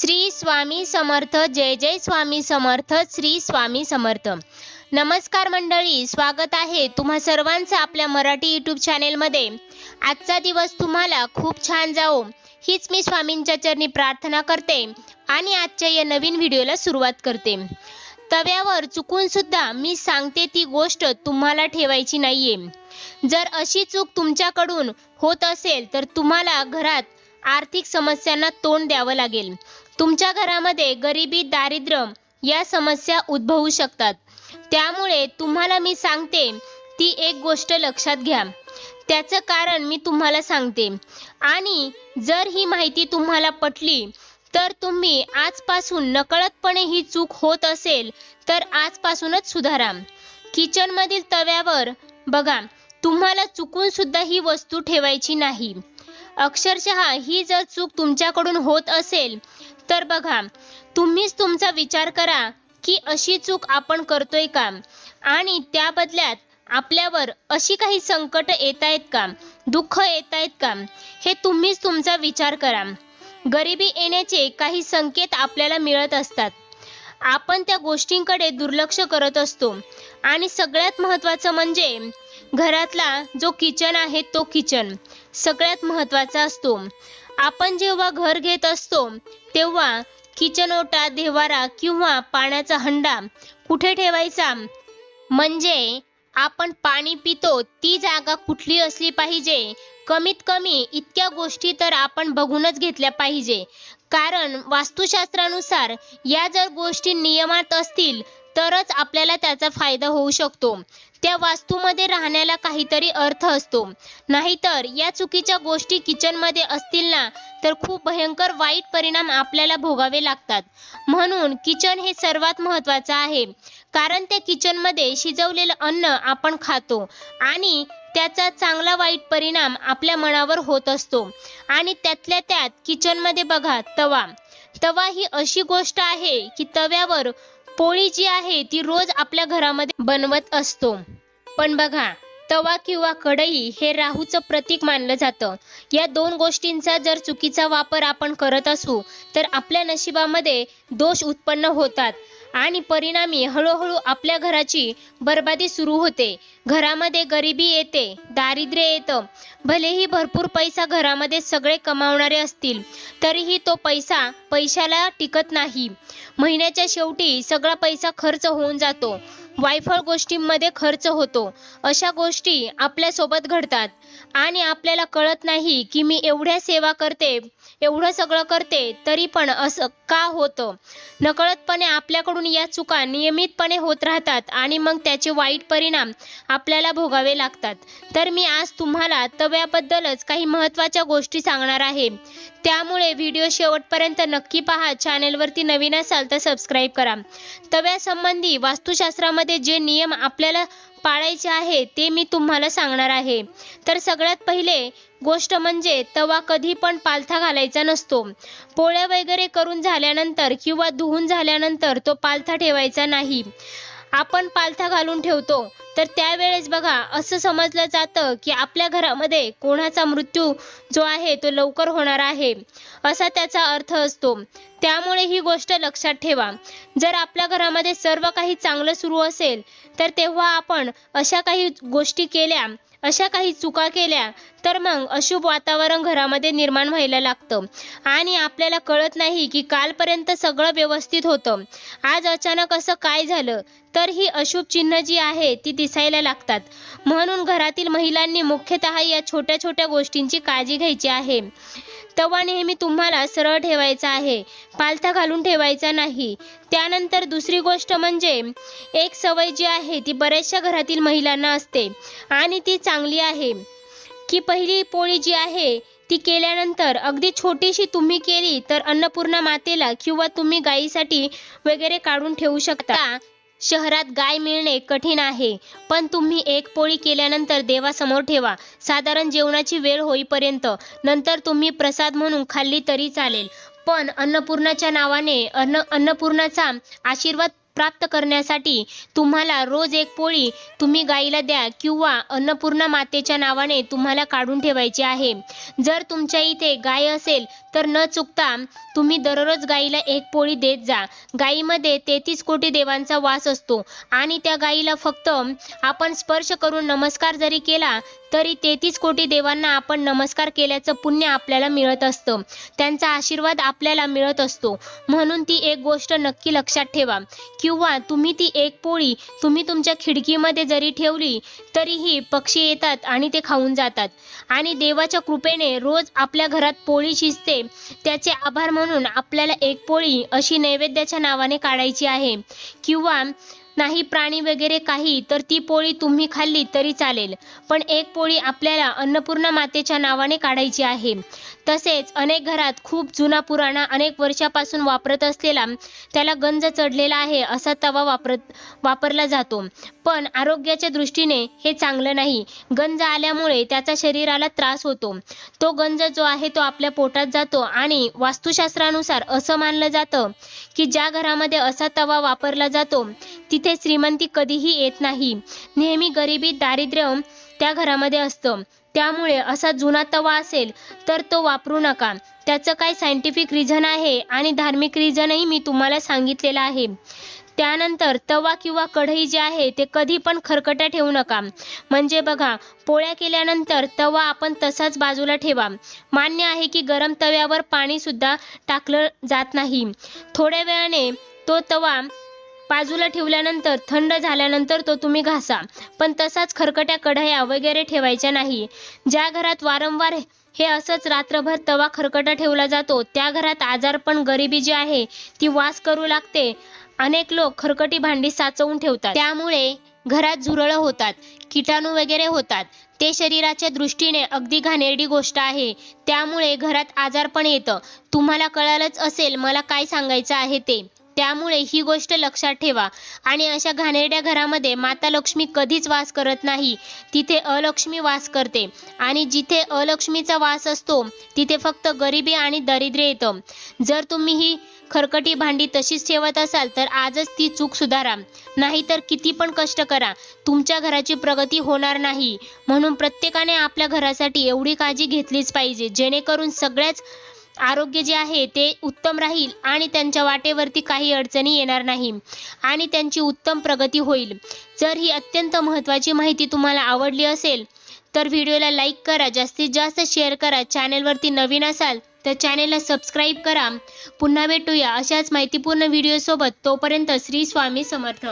श्री स्वामी समर्थ जय जय स्वामी समर्थ श्री स्वामी समर्थ. नमस्कार मंडळी स्वागत आहे तुम्हा सर्वांचं आपल्या मराठी यूट्यूब चॅनेलमध्ये आजचा दिवस तुम्हाला खूप छान जाओ हीच मी स्वामींच्या चरणी प्रार्थना करते आणि आजच्या या नवीन व्हिडिओला सुरुवात करते. तव्यावर चुकून सुद्धा मी सांगते ती गोष्ट तुम्हाला ठेवायची नाहीये. जर अशी चूक तुमच्याकडून होत असेल तर तुम्हाला घरात आर्थिक समस्यांना तोंड द्यावं लागेल. तुमच्या घरामध्ये गरिबी दारिद्र्य या समस्या उद्भवू शकतात. त्यामुळे तुम्हाला मी सांगते ती एक गोष्ट लक्षात घ्या. त्याचं कारण मी तुम्हाला सांगते. आणि जर ही माहिती तुम्हाला पटली तर तुम्ही आजपासून नकळतपणे ही चूक होत असेल तर आजपासूनच सुधारा. किचनमधील तव्यावर बघा तुम्हाला चुकून सुद्धा ही वस्तू ठेवायची नाही. अक्षरशः ही जर चूक तुमच्याकडून होत असेल तर बघा तुम्हीच तुमचा विचार करा की अशी चूक आपण करतोय का? आणि त्या बदल्यात आपल्यावर अशी काही संकट येत आहेत का? दुःख येत आहेत का? हे तुम्हीच तुमचा विचार करा. गरिबी येण्याचे काही संकेत आपल्याला मिळत असतात. आपण त्या गोष्टींकडे दुर्लक्ष करत असतो. आणि सगळ्यात महत्त्वाचं म्हणजे घरातला जो किचन आहे तो किचन. सगळ्यात महत्त्वाचा असतो. आपण जेव्हा घर घेत असतो तेव्हा किचन ओटा देवारा किंवा पाण्याचा हंडा कुठे ठेवायचा? म्हणजे आपण पाणी पितो ती जागा कुठली असली पाहिजे? कमीत कमी इतक्या गोष्टी तर आपण बघूनच घेतल्या पाहिजे. कारण वास्तुशास्त्रानुसार या जर गोष्टी नियमात असतील तरच आपल्याला त्याचा फायदा होऊ शकतो. त्या वास्तूमध्ये राहण्याला काहीतरी अर्थ असतो. नाहीतर या चुकीच्या गोष्टी किचनमध्ये असतील ना तर खूप भयंकर वाईट परिणाम आपल्याला भोगावे लागतात. म्हणून किचन हे सर्वात महत्त्वाचं आहे. कारण त्या किचनमध्ये शिजवलेलं अन्न आपण खातो आणि त्याचा चांगला वाईट परिणाम आपल्या मनावर होत असतो. आणि त्यातल्या त्यात किचनमध्ये बघा तवा. तवा ही अशी गोष्ट आहे की तव्यावर पोळी जी आहे ती रोज आपल्या घरामध्ये बनवत असतो. पण बघा तवा किंवा कढई हे राहूचं प्रतीक मानलं जातं. या दोन गोष्टींचा जर चुकीचा वापर आपण करत असू तर आपल्या नशिबामध्ये दोष उत्पन्न होतात आणि परिणामी हळूहळू आपल्या घराची बर्बादी सुरू होते. घरामध्ये गरिबी येते दारिद्र्य येतं भलेही भरपूर पैसा घरामध्ये सगळे कमावणारे असतील तरीही तो पैसा पैशाला टिकत नाही. महिन्याच्या शेवटी सगळा पैसा खर्च होऊन जातो. वायफळ गोष्टींमध्ये खर्च होतो. अशा गोष्टी आपल्यासोबत घडतात. आणि आपल्याला कळत नाही की मी एवढ्या सेवा करते एवढं सगळं करते तरी पण असं का होतं? नकळतपणे आपल्याकडून या चुका नियमितपणे होत राहतात आणि मग त्याचे वाईट परिणाम आपल्याला भोगावे लागतात. तर मी आज तुम्हाला तव्याबद्दलच काही महत्त्वाच्या गोष्टी सांगणार आहे. त्यामुळे व्हिडिओ शेवटपर्यंत नक्की पहा चॅनेलवरती नवीन असाल तर सबस्क्राईब करा. तव्यासंबंधी वास्तुशास्त्रामध्ये जे नियम आपल्याला पाळायचे आहे ते मी तुम्हाला सांगणार आहे. तर सगळ्यात पहिले गोष्ट म्हणजे तवा कधी पण पालथा घालायचा नसतो. पोळ्या वगैरे करून झाल्यानंतर किंवा धुवून झाल्यानंतर तो पालथा ठेवायचा नाही. आपण पालथा घालून ठेवतो. तर त्यावेळेस बघा असं समजलं जातं की आपल्या घरामध्ये कोणाचा मृत्यू जो आहे तो लवकर होणार आहे असा त्याचा अर्थ असतो. त्यामुळे ही गोष्ट लक्षात ठेवा. जर आपल्या घरामध्ये सर्व काही चांगलं सुरू असेल तर तेव्हा आपण अशा काही गोष्टी केल्या अशा काही चुका केल्या तर मग अशुभ वातावरण घरामध्ये निर्माण व्हायला लागतं. आणि आपल्याला कळत नाही की कालपर्यंत सगळं व्यवस्थित होतं. आज अचानक असं काय झालं? तर ही अशुभ चिन्ह जी आहे ती दिसायला लागतात. म्हणून घरातील महिलांनी मुख्यतः या छोट्या छोट्या गोष्टींची काळजी घ्यायची आहे. तवा नेहमी तुम्हाला सरळ ठेवायचा आहे. पालथा घालून ठेवायचा नाही. त्यानंतर दुसरी गोष्ट म्हणजे एक सवय जी आहे ती बऱ्याचशा घरातील महिलांना असते आणि ती चांगली आहे. की पहिली पोळी जी आहे ती केल्यानंतर अगदी छोटीशी तुम्ही केली तर अन्नपूर्णा मातेला किंवा तुम्ही गायीसाठी वगैरे काढून ठेवू शकता. शहरात गाय मिळणे कठीण आहे. पण तुम्ही एक पोळी केल्यानंतर देवासमोर ठेवा. साधारण जेवणाची वेळ होईपर्यंत. नंतर तुम्ही प्रसाद म्हणून खाल्ली तरी चालेल. पण अन्नपूर्णाच्या नावाने अन्न अन्नपूर्णाचा आशीर्वाद प्राप्त करण्यासाठी तुम्हाला रोज एक पोळी तुम्ही गाईला द्या किंवा अन्नपूर्णा मातेच्या नावाने तुम्हाला काढून ठेवायची आहे. जर तुमच्या इथे गाय असेल तर न चुकता तुम्ही दररोज गाईला एक पोळी देत जा. गाईमध्ये तेहतीस कोटी देवांचा वास असतो आणि त्या गाईला फक्त आपण स्पर्श करून नमस्कार जरी केला तरी तेहतीस कोटी देवांना आपण नमस्कार केल्याचं पुण्य आपल्याला मिळत असतं. त्यांचा आशीर्वाद आपल्याला मिळत असतो. म्हणून ती एक गोष्ट नक्की लक्षात ठेवा. किंवा किंवा तुम्ही ती एक पोळी तुम्ही तुमच्या खिडकीमध्ये जरी ठेवली तरीही पक्षी येतात आणि ते खाऊन जातात. आणि देवाच्या कृपेने रोज आपल्या घरात पोळी शिजते. त्याचे आभार म्हणून आपल्याला एक पोळी अशी नैवेद्याच्या नावाने काढायची आहे. किंवा नाही प्राणी वगैरे काही तर ती पोळी तुम्ही खाल्ली तरी चालेल. पण एक पोळी आपल्याला अन्नपूर्णा मातेच्या नावाने काढायची आहे. तसेच अनेक घरात खूप जुना पुराणा अनेक वर्षापासून वापरत असलेला त्याला गंज चढलेला आहे असा तवा वापरत वापरला जातो. पण आरोग्याच्या दृष्टीने हे चांगलं नाही. गंज आल्यामुळे त्याचा शरीराला त्रास होतो. तो गंज जो आहे तो आपल्या पोटात जातो आणि वास्तुशास्त्रानुसार असं मानलं जातं की ज्या घरामध्ये असा तवा वापरला जातो ती तिथे श्रीमंती कधीही येत नाही. नेहमी गरिबी दारिद्र्य त्या घरामध्ये असतं. त्यामुळे असा जुना तवा असेल तर तो वापरू नका. त्याचं काय सायंटिफिक रिझन आहे आणि धार्मिक रिझनही मी तुम्हाला सांगितलेलं आहे. त्यानंतर तवा किंवा कढई जे आहे ते कधी पण खरकट्या ठेवू नका. म्हणजे बघा पोळ्या केल्यानंतर तवा आपण तसाच बाजूला ठेवा. मान्य आहे की गरम तव्यावर पाणी सुद्धा टाकलं जात नाही. थोड्या वेळाने तो तवा बाजूला ठेवल्यानंतर थंड झाल्यानंतर तो तुम्ही घासा. पण तसाच खरकट्या कढया वगैरे ठेवायच्या नाही. ज्या घरात वारंवार हे असंच रात्रभर तवा खरकटा ठेवला जातो त्या घरात आजारपण गरिबी जी आहे ती वास करू लागते. अनेक लोक खरकटी भांडी साचवून ठेवतात. त्यामुळे घरात झुरळ होतात किटाणू वगैरे होतात. ते शरीराच्या दृष्टीने अगदी घाणेरडी गोष्ट आहे. त्यामुळे घरात आजारपण येतं. तुम्हाला कळालंच असेल मला काय सांगायचं आहे ते. त्यामुळे ही गोष्ट लक्षात ठेवा. आणि अशा घाणेरड्या घरामध्ये माता लक्ष्मी कधीच वास करत नाही. तिथे अलक्ष्मी वास करते. आणि जिथे अलक्ष्मीचा वास असतो तिथे फक्त गरिबी आणि दारिद्र्य येतं. जर तुम्ही ही खरकटी भांडी तशीच ठेवत असाल तर आजच ती चूक सुधारा. नाहीतर किती पण कष्ट करा. तुमच्या घराची प्रगती होणार नाही. म्हणून प्रत्येकाने आपल्या घरासाठी एवढी काळजी घेतलीच पाहिजे. जेणेकरून सगळ्याच आरोग्य जे आहे ते उत्तम राहील आणि त्यांच्या वाटेवरती काही अडचणी येणार नाही आणि त्यांची उत्तम प्रगती होईल. जर ही अत्यंत महत्त्वाची माहिती तुम्हाला आवडली असेल तर व्हिडिओला लाईक करा जास्तीत जास्त शेअर करा चॅनेलवरती नवीन असाल तर चॅनेलला सबस्क्राईब करा. पुन्हा भेटूया अशाच माहितीपूर्ण व्हिडिओसोबत. तोपर्यंत श्री स्वामी समर्थ.